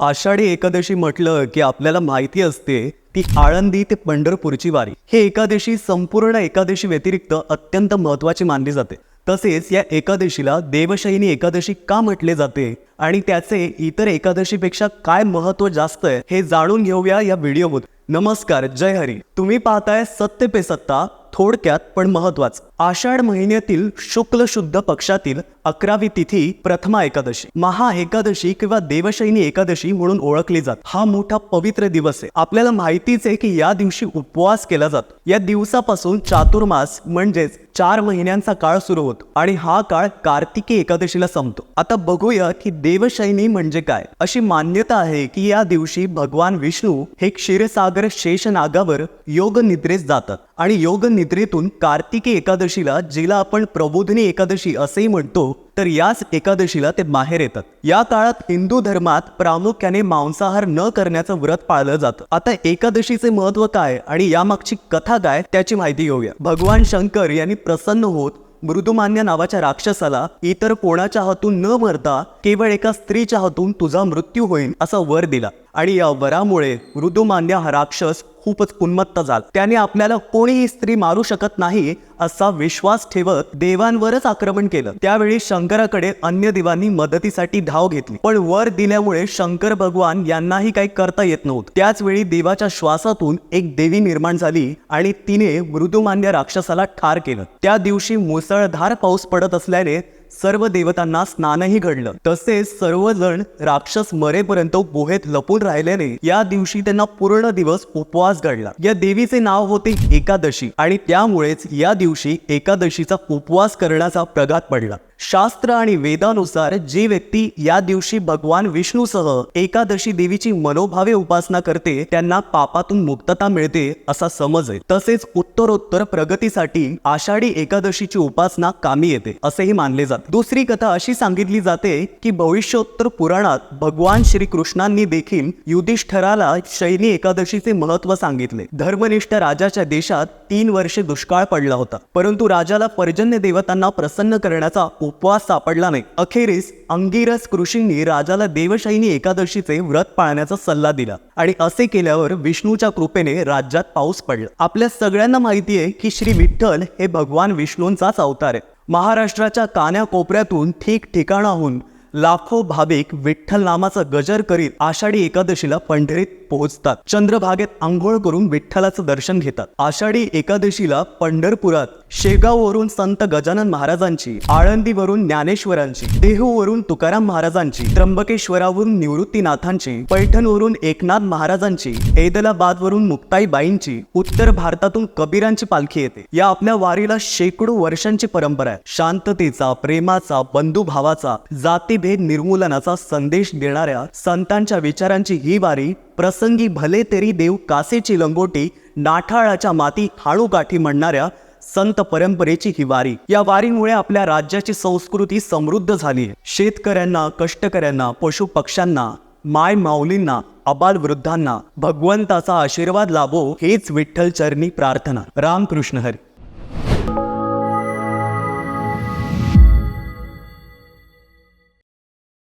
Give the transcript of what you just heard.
आषाढी एकादशी म्हटलं की आपल्याला माहिती असते ती आळंदी ते पंढरपूरची वारी. हे एकादशी संपूर्ण एकादशी व्यतिरिक्त अत्यंत महत्वाची मानली जाते. तसेच या एकादशीला देवशयनी एकादशी का म्हटले जाते आणि त्याचे इतर एकादशीपेक्षा काय महत्त्व जास्त आहे हे जाणून घेऊया या व्हिडिओमधून. नमस्कार जय हरी. तुम्ही पाहताय सत्य पे सत्ता थोडक्यात पण महत्वाचं. आषाढ महिन्यातील शुक्ल शुद्ध पक्षातील अकरावी तिथी प्रथमा एकादशी. महा एकादशी किंवा देवशैनी एकादशी म्हणून ओळखली जात. हा मोठा पवित्र दिवस आहे. आपल्याला माहितीच आहे की या दिवशी उपवास केला जातो. या दिवसापासून चातुर्मास म्हणजेच चार महिन्यांचा काळ सुरू होतो आणि हा काळ कार्तिकी एकादशीला संपतो. आता बघूया की देवशैनी म्हणजे काय? अशी मान्यता आहे की या दिवशी भगवान विष्णू हे क्षीरसागर शेष नागावर योग निद्रेस जातात. आणि योग निद्रेतून कार्तिकी एकादशीला जिला आपण प्रबोधिनी एकादशी असेही म्हणतो तर याच एकादशीला ते बाहेर येतात. या काळात हिंदू धर्मात प्रामुख्याने मांसाहार न करण्याचं व्रत पाळलं जातं. आता एकादशीचे महत्त्व काय आणि यामागची कथा काय त्याची माहिती घेऊया. भगवान शंकर यांनी प्रसन्न होत मृदुमान्य नावाच्या राक्षसाला इतर कोणाच्या हातून न मरता केवळ एका स्त्रीच्या हातून तुझा मृत्यू होईल असा वर दिला. आणि या वरामुळे ऋतुमान्य हा राक्षस खूपच उन्मत्त झाला. त्याने आपल्याला कोणीही स्त्री मारू शकत नाही असा विश्वास ठेवत देवांवरच आक्रमण केलं. त्यावेळी शंकराकडे अन्य देवांनी मदतीसाठी धाव घेतली. पण वर दिल्यामुळे शंकर भगवान यांनाही काही करता येत नव्हतं. त्याच वेळी देवाच्या श्वासातून एक देवी निर्माण झाली आणि तिने मृदुमान्य राक्षसाला ठार केलं. त्या दिवशी मुसळधार पाऊस पडत असल्याने सर्व देवतांना स्नानही घडलं. तसेच सर्वजण राक्षस मरेपर्यंत गुहेत लपून राहिल्याने या दिवशी त्यांना पूर्ण दिवस उपवास घडला. या देवीचे नाव होते एकादशी आणि त्यामुळेच या दिवशी एकादशीचा उपवास करण्याचा प्रघात पडला. शास्त्र आणि वेदानुसार जी व्यक्ती या दिवशी भगवान विष्णूसह एकादशी देवीची मनोभावे उपासना करते त्यांना पापातून मुक्तता मिळते असा समज आहे. तसेच उत्तरोत्तर प्रगतीसाठी आषाढी एकादशीची उपासना कामी येते असेही मानले जाते. दुसरी कथा अशी सांगितली जाते की भविष्योत्तर पुराणात भगवान श्रीकृष्णांनी देखील युधिष्ठराला शैनी एकादशीचे महत्त्व सांगितले. धर्मनिष्ठ राजाच्या देशात तीन वर्षे दुष्काळ पडला होता. परंतु राजाला पर्जन्य देवतांना प्रसन्न करण्याचा उपवास सापडला नाही. अखेरीस अंगिरस ऋषींनी राजाला देवशैनी एकादशीचे व्रत पाळण्याचा सल्ला दिला आणि असे केल्यावर विष्णूच्या कृपेने राज्यात पाऊस पडला. आपल्या सगळ्यांना माहिती आहे की श्री विठ्ठल हे भगवान विष्णूंचाच अवतार आहे. महाराष्ट्राच्या कान्या कोपऱ्यातून ठिकठिकाणाहून लाखो भाविक विठ्ठल नामाचा गजर करीत आषाढी एकादशीला पंढरीत पोहोचतात. चंद्रभागेत आंघोळ करून विठ्ठलाचं दर्शन घेतात. आषाढी एकादशीला पंढरपुरात शेगाववरून संत गजानन महाराजांची आळंदीवरून ज्ञानेश्वरांची देहूवरून तुकाराम महाराजांची त्र्यंबकेश्वरावरून निवृत्तीनाथांची पैठणवरून एकनाथ महाराजांची ऐदलाबादवरून मुक्ताईबाईंची उत्तर भारतातून कबीरांची पालखी येते. या आपल्या वारीला शेकडो वर्षांची परंपरा आहे. शांततेचा प्रेमाचा बंधुभावाचा जाती मतभेद निर्मूलनाचा संदेश देणाऱ्या संतांच्या विचारांची ही वारी प्रसंगी भले तरी देव कासेची लंगोटी नाठाळाच्या माती हाणूकाठी म्हणणाऱ्या संत परंपरेची ही वारी. या वारीमुळे आपल्या राज्याची संस्कृती समृद्ध झाली आहे. शेतकऱ्यांना कष्टकऱ्यांना पशु पक्ष्यांना माय माऊलींना अबाल वृद्धांना भगवंताचा आशीर्वाद लाभो हेच विठ्ठल चरणी प्रार्थना. रामकृष्ण हरी.